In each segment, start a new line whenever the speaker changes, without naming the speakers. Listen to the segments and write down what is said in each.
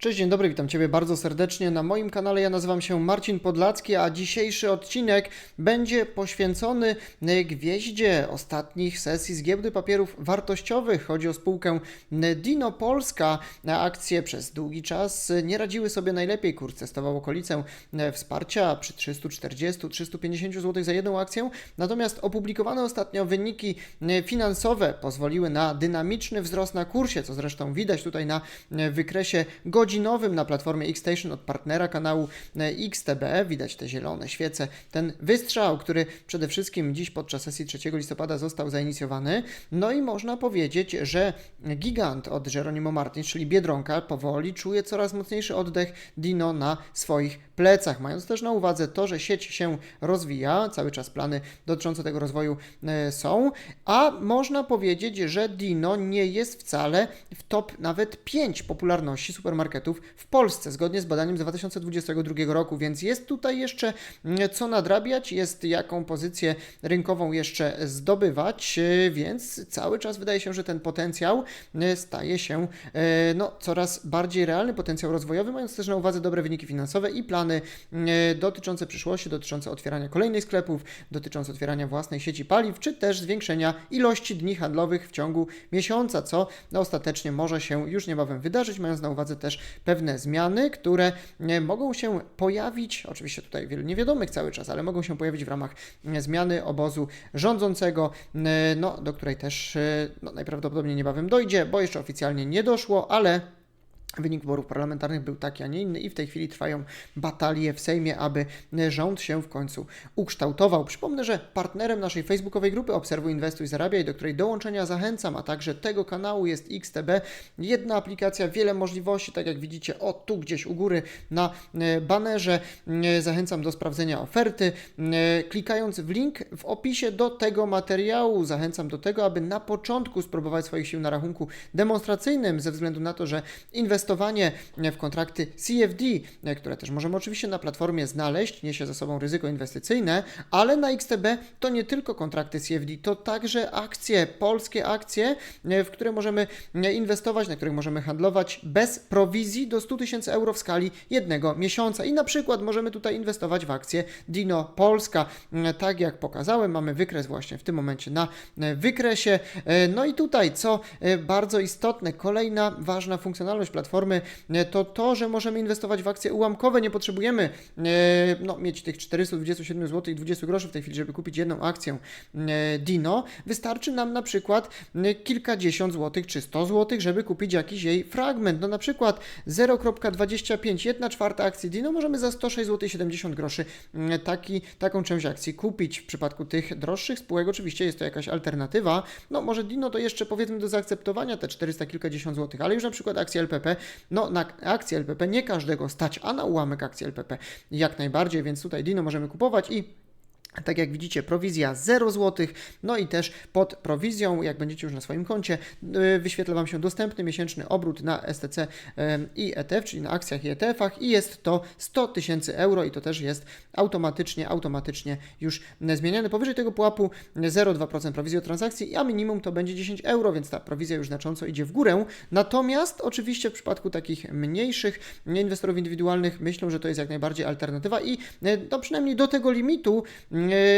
Cześć, dzień dobry, witam Ciebie bardzo serdecznie na moim kanale. Ja nazywam się Marcin Podlacki, a dzisiejszy odcinek będzie poświęcony gwieździe ostatnich sesji z giełdy papierów wartościowych. Chodzi o spółkę Dino Polska. Akcje przez długi czas nie radziły sobie najlepiej. Kurs testował okolicę wsparcia przy 340-350 zł za jedną akcję. Natomiast opublikowane ostatnio wyniki finansowe pozwoliły na dynamiczny wzrost na kursie, co zresztą widać tutaj na wykresie na platformie Xstation od partnera kanału e, XTB. Widać te zielone świece, ten wystrzał, który przede wszystkim dziś podczas sesji 3 listopada został zainicjowany. No i można powiedzieć, że gigant od Jeronimo Martins, czyli Biedronka, powoli czuje coraz mocniejszy oddech Dino na swoich plecach, mając też na uwadze to, że sieć się rozwija, cały czas plany dotyczące tego rozwoju e, są, a można powiedzieć, że Dino nie jest wcale w top nawet 5 popularności supermarketów w Polsce, zgodnie z badaniem z 2022 roku, więc jest tutaj jeszcze mm, co nadrabiać, jest jaką pozycję rynkową jeszcze zdobywać, e, więc cały czas wydaje się, że ten potencjał e, staje się e, no, coraz bardziej realny potencjał rozwojowy, mając też na uwadze dobre wyniki finansowe i plany dotyczące przyszłości, dotyczące otwierania kolejnych sklepów, dotyczące otwierania własnej sieci paliw, czy też zwiększenia ilości dni handlowych w ciągu miesiąca, co ostatecznie może się już niebawem wydarzyć, mając na uwadze też pewne zmiany, które e, mogą się pojawić, oczywiście tutaj wielu niewiadomych cały czas, ale mogą się pojawić w ramach e, zmiany obozu rządzącego, e, no, do której też no, najprawdopodobniej niebawem dojdzie, bo jeszcze oficjalnie nie doszło, ale Wynik wyborów parlamentarnych był taki, a nie inny, i w tej chwili trwają batalie w Sejmie, aby rząd się w końcu ukształtował. Przypomnę, że partnerem naszej facebookowej grupy Obserwuj, Inwestuj, Zarabiaj, do której dołączenia zachęcam, a także tego kanału jest XTB. Jedna aplikacja, wiele możliwości, tak jak widzicie, o tu gdzieś u góry na e, banerze. E, Zachęcam do sprawdzenia oferty. E, Klikając w link w opisie do tego materiału, zachęcam do tego, aby na początku spróbować swoich sił na rachunku demonstracyjnym, ze względu na to, że inwestowanie w kontrakty CFD, które też możemy oczywiście na platformie znaleźć, niesie ze sobą ryzyko inwestycyjne, ale na XTB to nie tylko kontrakty CFD, to także akcje, polskie akcje, w które możemy inwestować, na których możemy handlować bez prowizji do 100 tysięcy euro w skali jednego miesiąca. I na przykład możemy tutaj inwestować w akcje Dino Polska. Tak jak pokazałem, mamy wykres właśnie w tym momencie na wykresie. No i tutaj, co bardzo istotne, kolejna ważna funkcjonalność platformy, to to, że możemy inwestować w akcje ułamkowe. Nie potrzebujemy e, no, mieć tych 427 zł i 20 groszy w tej chwili, żeby kupić jedną akcję e, Dino. Wystarczy nam na przykład e, kilkadziesiąt złotych czy 100 złotych, żeby kupić jakiś jej fragment. No na przykład 0,25, 1 czwarta akcji Dino możemy za 106 zł 70 groszy taki, taką część akcji kupić. W przypadku tych droższych spółek oczywiście jest to jakaś alternatywa. No może Dino to jeszcze powiedzmy do zaakceptowania te 400 kilkadziesiąt złotych, ale już na przykład akcje LPP no, na akcję LPP nie każdego stać, a na ułamek akcji LPP jak najbardziej, więc tutaj Dino możemy kupować i tak jak widzicie, prowizja 0 zł, no i też pod prowizją, jak będziecie już na swoim koncie, yy, wyświetla Wam się dostępny miesięczny obrót na STC i ETF, czyli na akcjach i ETF-ach i jest to 100 tysięcy euro i to też jest automatycznie, automatycznie już zmieniane. Powyżej tego pułapu 0,2% prowizji od transakcji, a minimum to będzie 10 euro, więc ta prowizja już znacząco idzie w górę. Natomiast oczywiście w przypadku takich mniejszych inwestorów indywidualnych myślą, że to jest jak najbardziej alternatywa i yy, no przynajmniej do tego limitu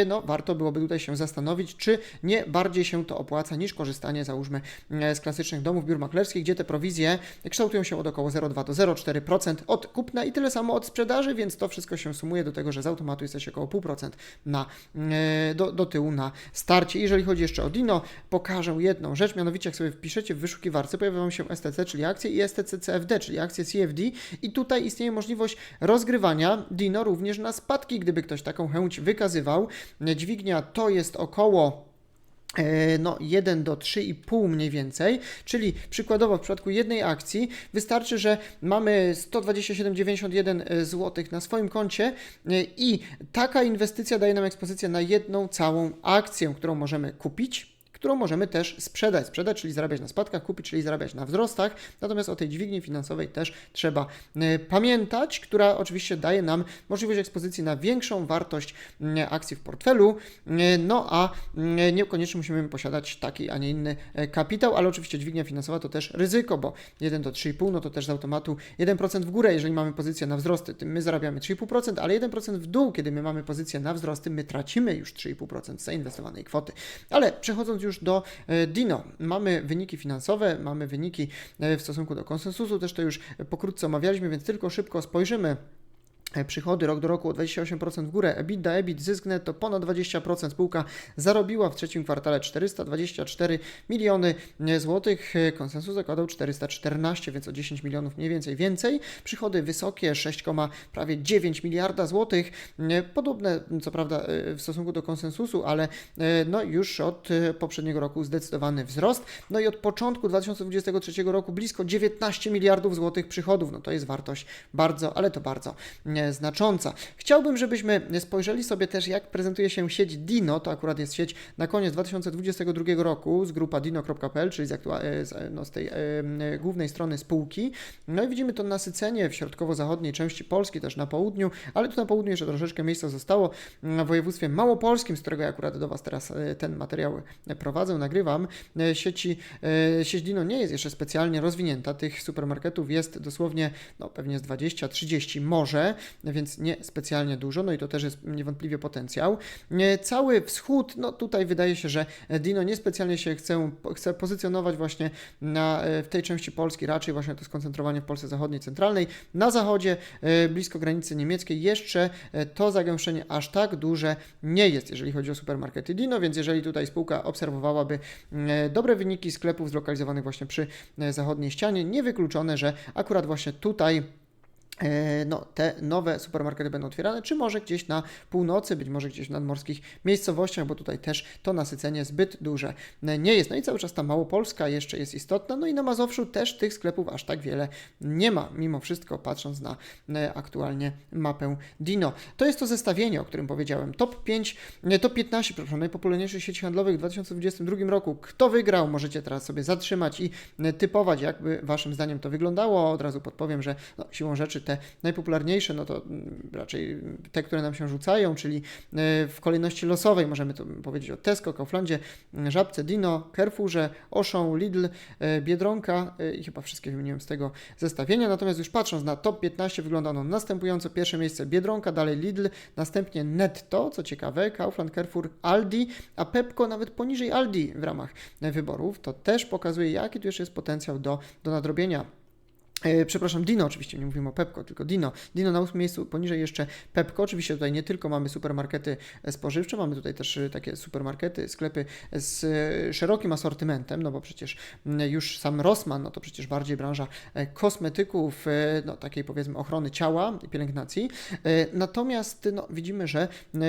no warto byłoby tutaj się zastanowić, czy nie bardziej się to opłaca niż korzystanie, załóżmy, z klasycznych domów biur maklerskich, gdzie te prowizje kształtują się od około 0,2 do 0,4% od kupna i tyle samo od sprzedaży, więc to wszystko się sumuje do tego, że z automatu jesteś około 0,5% na, do, do tyłu na starcie. Jeżeli chodzi jeszcze o Dino, pokażę jedną rzecz, mianowicie jak sobie wpiszecie w wyszukiwarce, pojawią się STC, czyli akcje i STC CFD, czyli akcje CFD i tutaj istnieje możliwość rozgrywania Dino również na spadki, gdyby ktoś taką chęć wykazywał. Dźwignia to jest około e, no 1 do 3,5 mniej więcej, czyli przykładowo w przypadku jednej akcji wystarczy, że mamy 127,91 zł na swoim koncie e, i taka inwestycja daje nam ekspozycję na jedną całą akcję, którą możemy kupić którą możemy też sprzedać. Sprzedać, czyli zarabiać na spadkach, kupić, czyli zarabiać na wzrostach. Natomiast o tej dźwigni finansowej też trzeba e, pamiętać, która oczywiście daje nam możliwość ekspozycji na większą wartość mm, akcji w portfelu, e, no a mm, niekoniecznie musimy posiadać taki, a nie inny e, kapitał, ale oczywiście dźwignia finansowa to też ryzyko, bo 1 do 3,5 no to też z automatu 1% w górę, jeżeli mamy pozycję na wzrosty, tym my zarabiamy 3,5%, ale 1% w dół, kiedy my mamy pozycję na wzrosty, my tracimy już 3,5% zainwestowanej kwoty. Ale przechodząc już do e, Dino, mamy wyniki finansowe, mamy wyniki e, w stosunku do konsensusu, też to już pokrótce omawialiśmy, więc tylko szybko spojrzymy. E, Przychody rok do roku o 28% w górę, EBITDA, EBIT, zysk netto ponad 20%. Spółka zarobiła w trzecim kwartale 424 miliony e, złotych. E, Konsensus zakładał 414, więc o 10 milionów mniej więcej więcej. Przychody wysokie 6, prawie 9 miliarda złotych. Podobne, co prawda, w stosunku do konsensusu, ale no już od poprzedniego roku zdecydowany wzrost. No i od początku 2023 roku blisko 19 miliardów złotych przychodów. No to jest wartość bardzo, ale to bardzo znacząca. Chciałbym, żebyśmy spojrzeli sobie też, jak prezentuje się sieć Dino. To akurat jest sieć na koniec 2022 roku z grupa dino.pl, czyli z, e, z, e, no, z tej e, głównej strony spółki. No i widzimy to nasycenie w środkowo-zachodniej części Polski, też na południu, ale tu na południu jeszcze troszeczkę miejsca zostało. W województwie małopolskim, z którego ja akurat do Was teraz ten materiał prowadzę, nagrywam, sieci, sieć Dino nie jest jeszcze specjalnie rozwinięta. Tych supermarketów jest dosłownie, no pewnie z 20-30 może, więc nie specjalnie dużo, no i to też jest niewątpliwie potencjał. Cały wschód, no tutaj wydaje się, że Dino niespecjalnie się chce, chce pozycjonować właśnie na, e, w tej części Polski, raczej właśnie to skoncentrowanie w Polsce zachodniej, centralnej. Na zachodzie, e, blisko granicy niemieckiej, jeszcze e, to zagęszczenie aż tak duże nie jest, jeżeli chodzi o supermarkety Dino, więc jeżeli tutaj spółka obserwowałaby dobre wyniki sklepów zlokalizowanych właśnie przy zachodniej ścianie, niewykluczone, że akurat właśnie tutaj no, te nowe supermarkety będą otwierane, czy może gdzieś na północy, być może gdzieś w nadmorskich miejscowościach, bo tutaj też to nasycenie zbyt duże e, nie jest. No i cały czas ta Małopolska jeszcze jest istotna, no i na Mazowszu też tych sklepów aż tak wiele nie ma, mimo wszystko patrząc na e, aktualnie mapę Dino. To jest to zestawienie, o którym powiedziałem. Top 5, nie, top 15, przepraszam, najpopularniejszych sieci handlowych w 2022 roku. Kto wygrał? Możecie teraz sobie zatrzymać i e, typować, jakby waszym zdaniem to wyglądało. Od razu podpowiem, że no, siłą rzeczy te najpopularniejsze, no to mm, raczej te, które nam się rzucają, czyli e, w kolejności losowej możemy tu powiedzieć o Tesco, Kauflandzie, mm, Żabce, Dino, Carrefourze, Auchan, Lidl, e, Biedronka e, i chyba wszystkie wymieniłem z tego zestawienia. Natomiast już patrząc na top 15 wygląda ono następująco. Pierwsze miejsce Biedronka, dalej Lidl, następnie Netto, co ciekawe, Kaufland, Carrefour, Aldi, a Pepco nawet poniżej Aldi w ramach e, wyborów. To też pokazuje, jaki tu jeszcze jest potencjał do, do nadrobienia. E, Przepraszam, Dino oczywiście, nie mówimy o Pepko, tylko Dino. Dino na ósmym miejscu, poniżej jeszcze Pepko. Oczywiście tutaj nie tylko mamy supermarkety e, spożywcze, mamy tutaj też e, takie supermarkety, sklepy z szerokim asortymentem, no bo przecież już sam Rossmann, no to przecież bardziej branża kosmetyków, no takiej powiedzmy ochrony ciała i pielęgnacji. Natomiast no, widzimy, że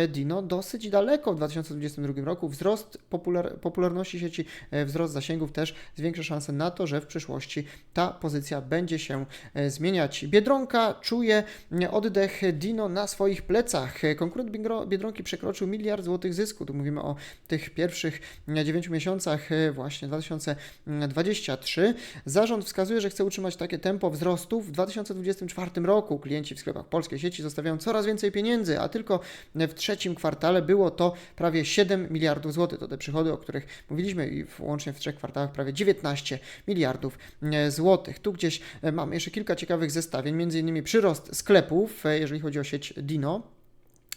Dino dosyć daleko w 2022 roku. Wzrost popular, popularności sieci, wzrost zasięgów też zwiększa szanse na to, że w przyszłości ta pozycja będzie się e, zmieniać. Biedronka czuje e, oddech Dino na swoich plecach. Konkurent Biedro- Biedronki przekroczył miliard złotych zysku. Tu mówimy o tych pierwszych 9 miesiącach e, właśnie 2023. Zarząd wskazuje, że chce utrzymać takie tempo wzrostu w 2024 roku. Klienci w sklepach polskiej sieci zostawiają coraz więcej pieniędzy, a tylko w trzecim kwartale było to prawie 7 miliardów złotych. To te przychody, o których mówiliśmy i łącznie w trzech kwartałach prawie 19 miliardów e, złotych. Tu gdzieś mamy jeszcze kilka ciekawych zestawień, innymi przyrost sklepów, e, jeżeli chodzi o sieć Dino.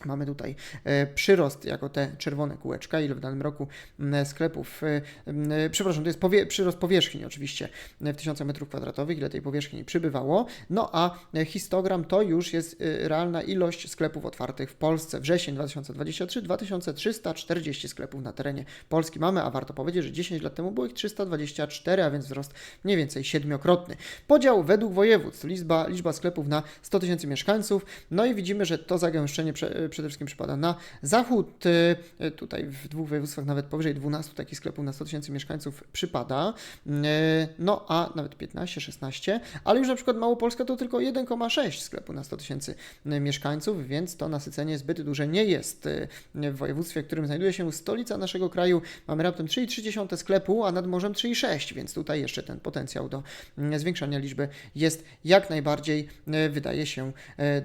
Mamy tutaj e, przyrost jako te czerwone kółeczka, ile w danym roku sklepów, e, m, przepraszam, to jest powie, przyrost powierzchni oczywiście e, w tysiącach metrów kwadratowych, ile tej powierzchni przybywało, no a e, histogram to już jest e, realna ilość sklepów otwartych w Polsce. Wrzesień 2023, 2340 sklepów na terenie Polski mamy, a warto powiedzieć, że 10 lat temu było ich 324, a więc wzrost mniej więcej siedmiokrotny. Podział według województw, liczba, liczba sklepów na 100 tysięcy mieszkańców, no i widzimy, że to zagęszczenie prze, e, przede wszystkim przypada na zachód. E, e, Tutaj w dwóch województwach nawet powyżej 12 takich sklepów na 100 tysięcy mieszkańców przypada. E, No a nawet 15, 16, ale już na przykład Małopolska to tylko 1,6 sklepu na 100 tysięcy mieszkańców, więc to nasycenie zbyt duże nie jest. W województwie, w którym znajduje się stolica naszego kraju, mamy raptem 3,3 sklepu, a nad morzem 3,6, więc tutaj jeszcze ten potencjał do mm, zwiększania liczby jest jak najbardziej, wydaje się,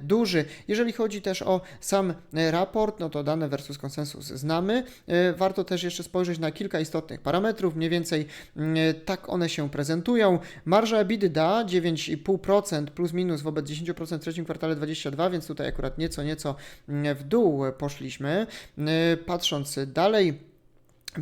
duży. Jeżeli chodzi też o sam e, raport, no to dane versus konsensus znamy. E, Warto też jeszcze spojrzeć na kilka istotnych parametrów, mniej więcej mm, tak one się prezentują. Marża EBITDA 9,5% plus minus wobec 10% w trzecim kwartale 22, więc tutaj akurat nieco, nieco mm, w dół poszliśmy. E, Patrząc dalej,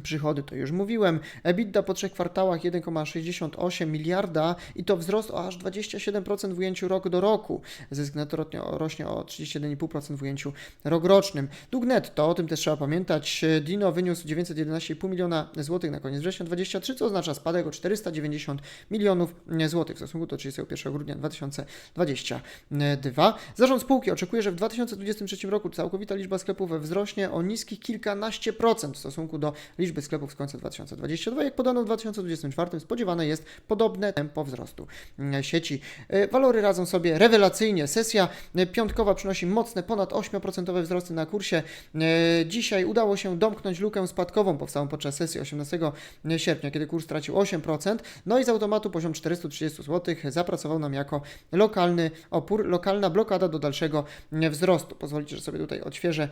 Przychody to już mówiłem. EBITDA po trzech kwartałach 1,68 miliarda i to wzrost o aż 27% w ujęciu rok do roku. Zysk netto rośnie- o 31,5% w ujęciu rokrocznym. Dług netto, o tym też trzeba pamiętać, Dino wyniósł 911,5 miliona złotych na koniec września 23, co oznacza spadek o 490 milionów złotych w stosunku do 31 grudnia 2022. Zarząd spółki oczekuje, że w 2023 roku całkowita liczba sklepów wzrośnie o niskich kilkanaście procent w stosunku do liczby sklepów z końca 2022. Jak podano w 2024, spodziewane jest podobne tempo wzrostu mm, sieci. E, Walory radzą sobie rewelacyjnie. Sesja e, piątkowa przynosi mocne, ponad 8% wzrosty na kursie. E, Dzisiaj udało się domknąć lukę spadkową powstałą podczas sesji 18 sierpnia, kiedy kurs stracił 8%. No i z automatu poziom 430 zł zapracował nam jako lokalny opór, lokalna blokada do dalszego wzrostu. Pozwolicie, że sobie tutaj odświeżę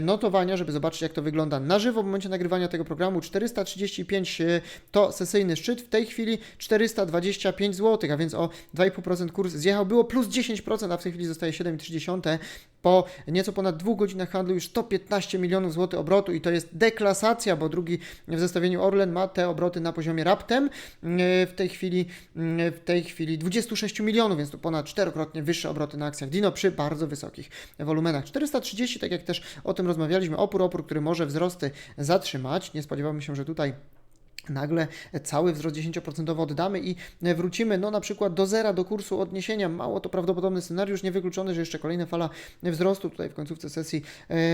notowania, żeby zobaczyć, jak to wygląda na żywo w momencie nagrywania tego programu. 435 e, to sesyjny szczyt, w tej chwili 425 zł, a więc o 2,5% kurs zjechał. Było plus 10%, a w tej chwili zostaje 7,3. Po nieco ponad dwóch godzinach handlu już 115 milionów złotych obrotu i to jest deklasacja, bo drugi w zestawieniu Orlen ma te obroty na poziomie raptem e, w tej chwili mm, w tej chwili 26 milionów, więc to ponad czterokrotnie wyższe obroty na akcjach Dino przy bardzo wysokich wolumenach. 430, tak jak też o tym rozmawialiśmy, opór, opór, który może wzrosty zatrzymać. Nie spodziewałbym się, że tutaj nagle cały wzrost 10% oddamy i wrócimy no na przykład do zera, do kursu odniesienia. Mało to prawdopodobny scenariusz, niewykluczony, że jeszcze kolejna fala wzrostu tutaj w końcówce sesji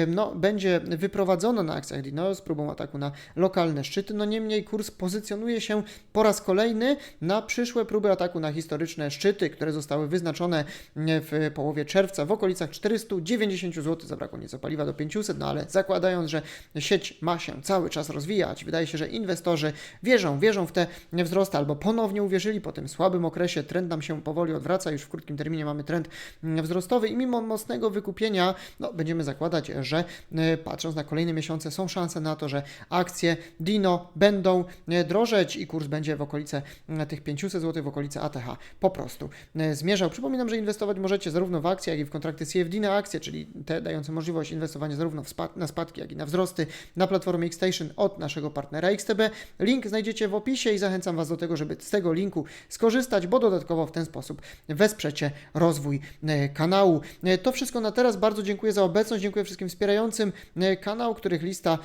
no, będzie wyprowadzona na akcjach Dino z próbą ataku na lokalne szczyty. No niemniej kurs pozycjonuje się po raz kolejny na przyszłe próby ataku na historyczne szczyty, które zostały wyznaczone w połowie czerwca w okolicach 490 zł. Zabrakło nieco paliwa do 500, no ale zakładając, że sieć ma się cały czas rozwijać, wydaje się, że inwestorzy wierzą, wierzą w te wzrosty albo ponownie uwierzyli po tym słabym okresie. Trend nam się powoli odwraca, już w krótkim terminie mamy trend wzrostowy i mimo mocnego wykupienia, no, będziemy zakładać, że e, patrząc na kolejne miesiące, są szanse na to, że akcje Dino będą e, drożeć i kurs będzie w okolice mm, tych 500 zł, w okolice ATH po prostu e, zmierzał. Przypominam, że inwestować możecie zarówno w akcje, jak i w kontrakty CFD na akcje, czyli te dające możliwość inwestowania zarówno spad na spadki, jak i na wzrosty na platformie Xstation od naszego partnera XTB. Link znajdziecie w opisie i zachęcam Was do tego, żeby z tego linku skorzystać, bo dodatkowo w ten sposób wesprzecie rozwój e, kanału. E, To wszystko na teraz. Bardzo dziękuję za obecność. Dziękuję wszystkim wspierającym e, kanał, których lista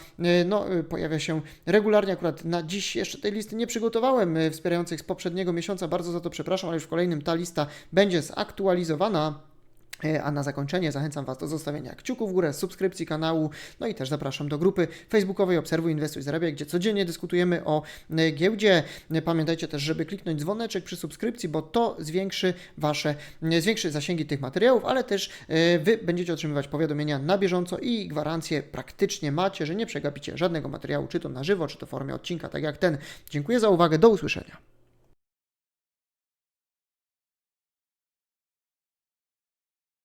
no, pojawia się regularnie. Akurat na dziś jeszcze tej listy nie przygotowałem wspierających z poprzedniego miesiąca. Bardzo za to przepraszam, ale już w kolejnym ta lista będzie zaktualizowana. E, A na zakończenie zachęcam Was do zostawienia kciuków w górę, subskrypcji kanału, no i też zapraszam do grupy facebookowej Obserwuj, Inwestuj, Zarabiaj, gdzie codziennie dyskutujemy o e, giełdzie. E, Pamiętajcie też, żeby kliknąć dzwoneczek przy subskrypcji, bo to zwiększy Wasze, zwiększy zasięgi tych materiałów, ale też Wy będziecie otrzymywać powiadomienia na bieżąco i gwarancję praktycznie macie, że nie przegapicie żadnego materiału, czy to na żywo, czy to w formie odcinka, tak jak ten. Dziękuję za uwagę, do usłyszenia.